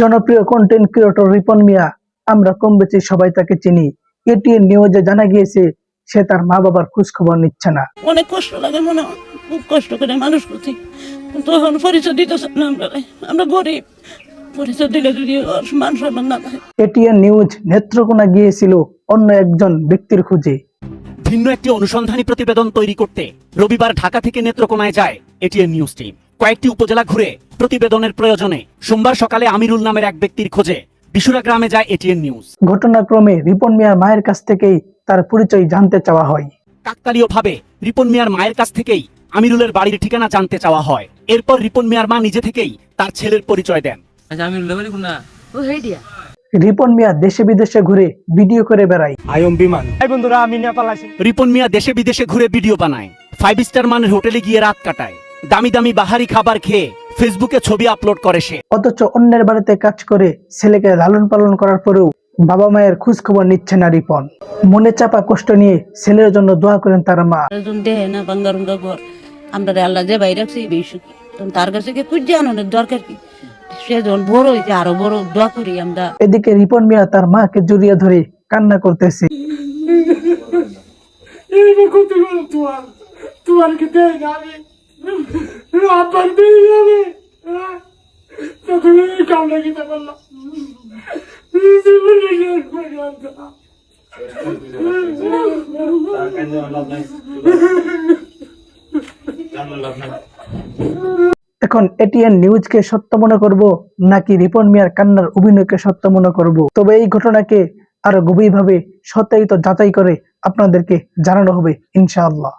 জনপ্রিয় content creator Ripon মিয়া আমরা কম বেশি সবাই তাকে চিনি। এটিএন নিউজে জানা গিয়েছে সে তার মা বাবার খোঁজ খবর নিচ্ছে না। অনেক কষ্ট লাগে মনে খুব কষ্ট করে মানুষ করছি কিন্তু এখন পরিচয় দিতেছে না আমরা গরিব। পরিচয় দিলে যদি মান সম্মান না এটিএন নিউজ নেত্রকোনা গিয়েছিল অন্য একজন ব্যক্তির খোঁজে। ভিন্ন একটি অনুসন্ধানী প্রতিবেদন তৈরি করতে রবিবার ঢাকা থেকে নেত্রকোনায় যায় এটিএন নিউজ টিম কয়েকটি উপজেলা ঘুরে প্রতিবেদনের প্রয়োজনে সোমবার সকালে আমিরুল নামের এক ব্যক্তির খোঁজে বিশুরা গ্রামে যায় এটিএন নিউজ ঘটনাক্রমে রিপন মিয়ার মায়ের কাছ থেকেই তার পরিচয় জানতে চাওয়া হয়। কাকতালীয়ভাবে রিপন মিয়ার মায়ের কাছ থেকেই আমিরুলের বাড়ির ঠিকানা জানতে চাওয়া হয়। এরপর রিপন মিয়ার মা নিজে থেকেই তার ছেলের পরিচয় দেন। আচ্ছা আমি রিপন মিয়া দেশে বিদেশে ঘুরে ভিডিও করে বেড়ায়। রিপন মিয়া দেশে বিদেশে ঘুরে ভিডিও বানায়। ফাইভ স্টার মানের হোটেলে গিয়ে রাত কাটায়। দামি দামি বাহারি খাবার খেয়ে ফেসবুকে ছবি আপলোড করে সে। অথচ অন্যের বাড়িতে কাজ করে ছেলেকে লালন পালন করার পরেও বাবা মায়ের খোঁজ খবর নিচ্ছে না রিপন। মনে চাপা কষ্ট নিয়ে ছেলের জন্য দোয়া করেন তার মা। আমরা আল্লাহ যে বাইরে রাখছি তার কাছে কি খুঁজে আনানোর দরকার কি? সে যখন বড় আরও বড় দোয়া করি আমরা। এদিকে রিপন মিয়া তার মাকে জড়িয়ে ধরে কান্না করতেছে। তোমার তোমার কি দেয় না আমি। এখন এটিএন নিউজকে সত্য মনে করব, নাকি রিপন মিয়ার কান্নার অভিনয়কে সত্য মনে করব? তবে এই ঘটনাকে আরও গভীরভাবে সত্যায়িত যাচাই করে আপনাদেরকে জানানো হবে, ইনশাআল্লাহ।